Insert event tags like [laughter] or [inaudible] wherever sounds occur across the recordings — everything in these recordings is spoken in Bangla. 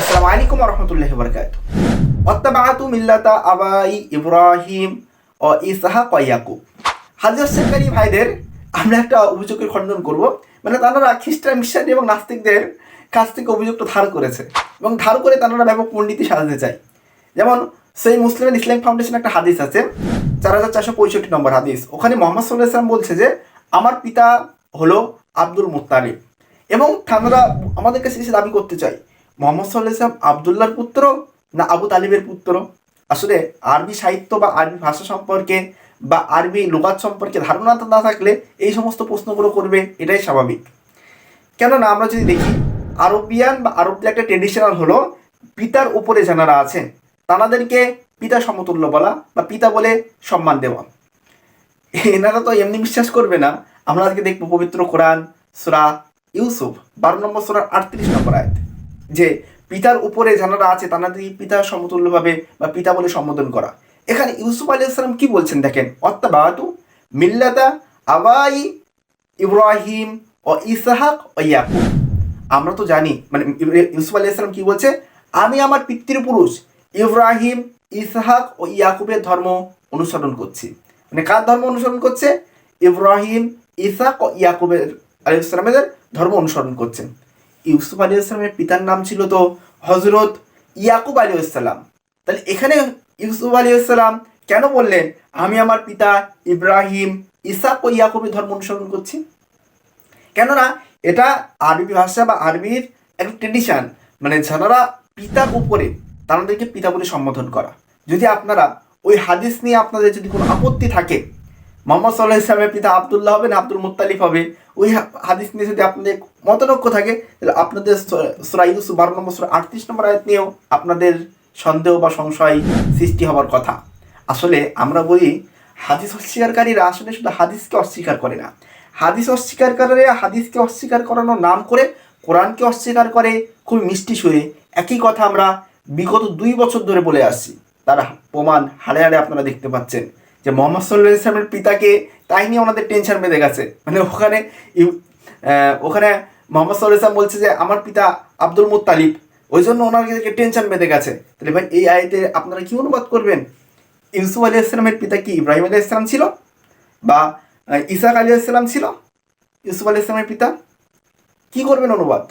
আসসালামু আলাইকুম রহমতুল্লাহ বরকাত অত্তাবাতু মিল্লাতা আবাই ইব্রাহিম ও ইসাহাক ও ইয়াকুব। হাজার সেকারী ভাইদের আমরা একটা অভিযোগের খণ্ডন করব। মানে তারা খ্রিস্টান মিশনারি এবং নাস্তিকদের কাছ থেকে অভিযোগটা ধার করেছে এবং ধার করে তারা ব্যাপক পণ্ডিতি সাজাতে চায়। যেমন সেই মুসলিমের ইসলাম ফাউন্ডেশন একটা হাদিস আছে, চার হাজার চারশো পঁয়ষট্টি নম্বর হাদিস। ওখানে মোহাম্মদ সাল্লাহ ইসলাম বলছে যে, আমার পিতা হলো আব্দুল মুত্তালিব এবং তারা আমাদের কাছে এসে দাবি করতে চাই মোহাম্মদ সাল্লাহ ইসলাম আবদুল্লাহর পুত্র না আবু তালিবের পুত্র? আসলে আরবি সাহিত্য বা আরবি ভাষা সম্পর্কে বা আরবি লোকাত সম্পর্কে ধারণা না থাকলে এই সমস্ত প্রশ্নগুলো করবে, এটাই স্বাভাবিক। কেননা আমরা যদি দেখি, আরবিয়ান বা আরবদের একটা ট্রেডিশনাল হলো পিতার উপরে যারা আছেন তাদেরকে পিতা সমতুল্য বলা বা পিতা বলে সম্মান দেওয়া। এনারা তো এমনি বিশ্বাস করবে না। আমরা আজকে দেখব পবিত্র কোরআন সুরা ইউসুফ, বারো নম্বর সুরার আটত্রিশ নম্বর আয়াত। যে পিতার উপরে যারা আছে তাদেরকে পিতা সমতুল্যভাবে বা পিতা বলে সম্বোধন করা। এখানে ইউসুফ আলী ইসলাম কি বলছেন দেখেন? অত্যাবাতু মিল্লাতা আবাই ইব্রাহিম ও ইসাহাক ও ইয়াকুব। আমরা তো জানি মানে ইউসুফ আলী ইসলাম কি বলছে? আমি আমার পিতৃপুরুষ ইব্রাহিম, ইসহাক ও ইয়াকুবের ধর্ম অনুসরণ করছি। মানে কার ধর্ম অনুসরণ করছে? ইব্রাহিম ইসাক ও ইয়াকুবের আলী ইসলামের ধর্ম অনুসরণ করছেন। ইউসুফ আলী ইসলামের পিতার নাম ছিল তো হজরত ইয়াকুব আলী ইসলাম তাহলে এখানে ইউসুফ আলী ইসলাম কেন বললেন, আমি আমার পিতা ইব্রাহিম, ইসাক ও ইয়াকুবের ধর্ম অনুসরণ করছি কেননা এটা আরবি ভাষা বা আরবির একটা ট্রেডিশন মানে যারা পিতার উপরে, তাদেরকে পিতা বলে সম্বোধন করা। যদি আপনারা ওই হাদিস নিয়ে আপনাদের যদি কোনো আপত্তি থাকে মোহাম্মদ সাল্লাহ ইসলামের পিতা আবদুল্লাহ হবে না আব্দুল মুত্তালিফ হবে। ওই হাদিস নিয়ে যদি আপনাদের মতনৈক্য থাকে, তাহলে আপনাদের সুরা ইউসুফ বারো নম্বর আটত্রিশ নম্বর আয়াত নিয়েও আপনাদের সন্দেহ বা সংশয় সৃষ্টি হওয়ার কথা। আসলে আমরা বলি, হাদিস অস্বীকারীরা আসলে শুধু হাদিসকে অস্বীকার করে না। হাদিস অস্বীকারীরা হাদিসকে অস্বীকার করানোর নাম করে কোরআনকে অস্বীকার করে খুব মিষ্টি সুরে। একই কথা আমরা বিগত দুই বছর ধরে বলে আসছি। তার প্রমাণ হাড়ে হাড়ে আপনারা দেখতে পাচ্ছেন। যে মোহাম্মদ সাল্লাহ ইসলামের পিতাকে তাই নিয়ে ওনাদের টেনশন বেঁধে গেছে। মানে ওখানে ওখানে মোহাম্মদ সাল্লাহ ইসলাম বলছে যে, আমার পিতা আব্দুল মুত্তালিব। ওই জন্য ওনাদেরকে টেনশন বেঁধে গেছে। তাহলে ভাই, এই আয়তে আপনারা কি অনুবাদ করবেন? ইউসুফ আলী ইসলামের পিতা কি, ইব্রাহিম আলী ইসলাম ছিল? বা ইসাক আলী ইসলাম ছিল? ইউসুফ আলী ইসলামের পিতা? কি করবেন অনুবাদ?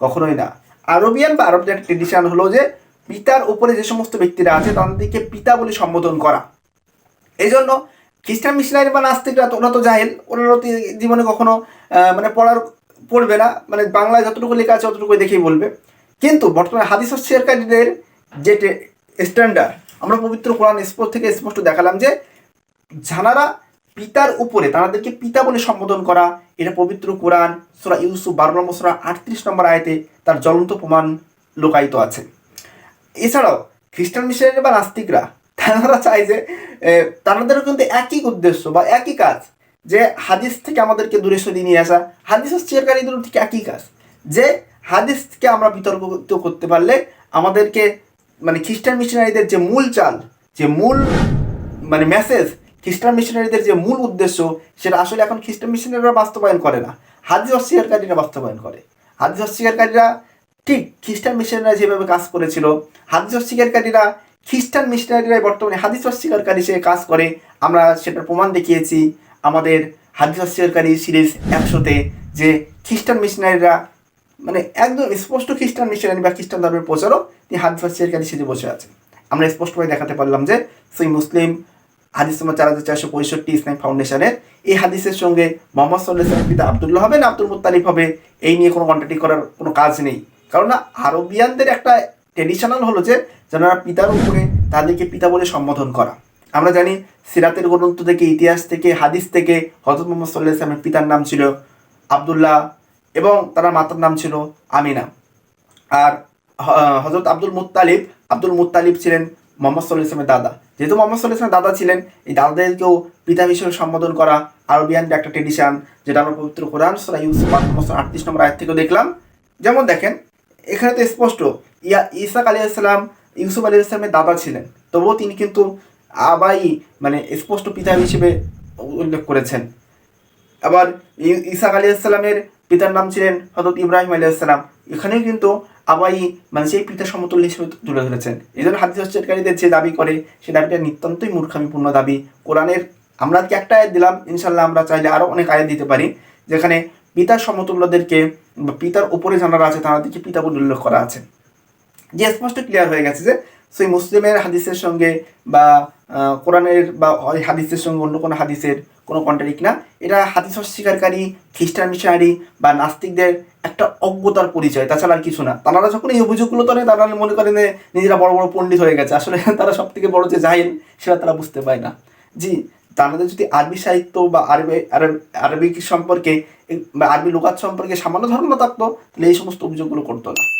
কখনোই না। আরবিয়ান বা আরবদের ট্রেডিশন হলো যে, পিতার উপরে যে সমস্ত ব্যক্তিরা আছে, তাদেরকে পিতা বলে সম্বোধন করা। এই জন্য খ্রিস্টান মিশনারি বা নাস্তিকরা ওরা তো জাহেল। ওনারা তো জীবনে কখনো মানে পড়ার পড়বে না। মানে বাংলায় যতটুকু লেখা আছে ততটুকু দেখেই বলবে। কিন্তু বর্তমানে হাদিস শেয়ারকারীদের যে স্ট্যান্ডার্ড আমরা পবিত্র কোরআন স্পষ্ট থেকে স্পষ্ট দেখালাম যে যারা পিতার উপরে তাদেরকে পিতা বলে সম্বোধন করা, এটা পবিত্র কোরআন, সোরা ইউসুফ বারো নম্বর, সোরা আটত্রিশ নম্বর আয়তে তার জ্বলন্ত প্রমাণ লোকায়িত আছে। এছাড়াও খ্রিস্টান মিশনারি বা নাস্তিকরা তারা চায় যে তাদেরও কিন্তু একই উদ্দেশ্য বা একই কাজ, যে হাদিস থেকে আমাদেরকে দূরে সরিয়ে নিয়ে আসা। হাদিস শেয়ারকারীদের ঠিক একই কাজ, যে হাদিসকে আমরা বিতর্কিত করতে পারলে আমাদেরকে মানে খ্রিস্টান মিশনারিদের যে মূল চাল, যে মূল মানে মেসেজ খ্রিস্টান মিশনারিদের যে মূল উদ্দেশ্য, সেটা আসলে এখন খ্রিস্টান মিশনারিরা বাস্তবায়ন করে না। হাদিস অস্বীকারীরা বাস্তবায়ন করে। হাদিস অস্বীকারীরা ঠিক খ্রিস্টান মিশনারিরা যেভাবে কাজ করেছিল, হাদিস অস্বীকারীরা খ্রিস্টান মিশনারিরাই বর্তমানে হাদিস অস্বীকারী হিসেবে কাজ করে। আমরা সেটার প্রমাণ দেখিয়েছি আমাদের হাদিস অস্বীকারী সিরিজ একশোতে যে খ্রিস্টান মিশনারিরা মানে একদম স্পষ্ট খ্রিস্টান মিশনারি বা খ্রিস্টান ধর্মের প্রচারক তিনি হাদিস অস্বীকারী সেজে বসে আছে আমরা স্পষ্টভাবে দেখাতে পারলাম যে সেই মুসলিম হাদিস চার হাজার চারশো পঁয়ষট্টি ইসলাম ফাউন্ডেশনের এই হাদিসের সঙ্গে মোহাম্মদ সাল্লাহ পিতা আবদুল্লাহ হবে না আব্দুল মুত্তালিফ হবে। এই নিয়ে কোনো কন্ট্রাক্টি করার কোনো কাজ নেই। কারণ আরবিয়ানদের একটা ট্রেডিশনাল হলো যে যারা পিতার উপরে তাদেরকে পিতা বলে সম্বোধন করা। আমরা জানি সিরাতের গ্রন্থ থেকে, ইতিহাস থেকে, হাদিস থেকে হজরত মোহাম্মদ সাল্লাহ ইসলামের পিতার নাম ছিল আবদুল্লাহ এবং তার মাতার নাম ছিল আমিনা। আর হজরত আব্দুল মুত্তালিব আব্দুল মুত্তালিব ছিলেন মোহাম্মদ সাল্লাহ ইসলামের দাদা। যেহেতু মোহাম্মদ সাল্লাহ ইসলামের দাদা ছিলেন, এই দাদাদেরকেও পিতা হিসেবে সম্বোধন করা আরবিয়ানদের একটা ট্রেডিশন যেটা আমরা পবিত্র কোরআন সুরা ইউসুফ আটত্রিশ নম্বর আয়াত থেকেও দেখলাম। যেমন দেখেন, এখানে তো স্পষ্ট ইয়া ইসাক আলী ইসলাম ইউসুফ আলী ইসলামের দাদা ছিলেন। তবুও তিনি কিন্তু আবাই মানে স্পষ্ট পিতা হিসেবে উল্লেখ করেছেন। আবার ইসাক আলী ইসলামের পিতার নাম ছিলেন হজরত ইব্রাহিম আলী ইসলাম এখানেও কিন্তু আবাই মানে সেই পিতা সমতুল্য হিসেবে তুলে ধরেছেন। এই জন্য হাদিস হচ্ছেকারীদের যে দাবি করে, সে দাবিটা নিতান্তই মূর্খামিপূর্ণ দাবি। কোরআনের আমরা আজকে একটা আয়াত দিলাম ইনশাল্লাহ আমরা চাইলে আরও অনেক আয়াত দিতে পারি, যেখানে পিতার সমতুল্যদেরকে পিতার উপরে যারা আছে, তাদেরকে পিতা বলে উল্লেখ করা আছে। যে স্পষ্ট ক্লিয়ার হয়ে গেছে যে সেই মুসলিমের হাদিসের সঙ্গে বা কোরআনের বা ওই হাদিসের সঙ্গে অন্য কোনো হাদিসের কোনো কন্ট্রাডিক না। এটা হাদিস অস্বীকারী, খ্রিস্টান মিশনারি বা নাস্তিকদের একটা অজ্ঞতার পরিচয়, তাছাড়া আর কিছু না। তারা যখন এই অভিযোগগুলো তোলে, তারা মনে করেন যে নিজেরা বড় বড় পণ্ডিত হয়ে গেছে। আসলে [laughs] তারা সব থেকে বড় যে জাহিল, সেটা তারা বুঝতে পায় না। জি, তাদের যদি আরবি সাহিত্য বা আরবি, আরব- সম্পর্কে, বা আরবি লোকাত সম্পর্কে সামান্য ধারণা থাকতো তাহলে এই সমস্ত অভিযোগগুলো করতো না।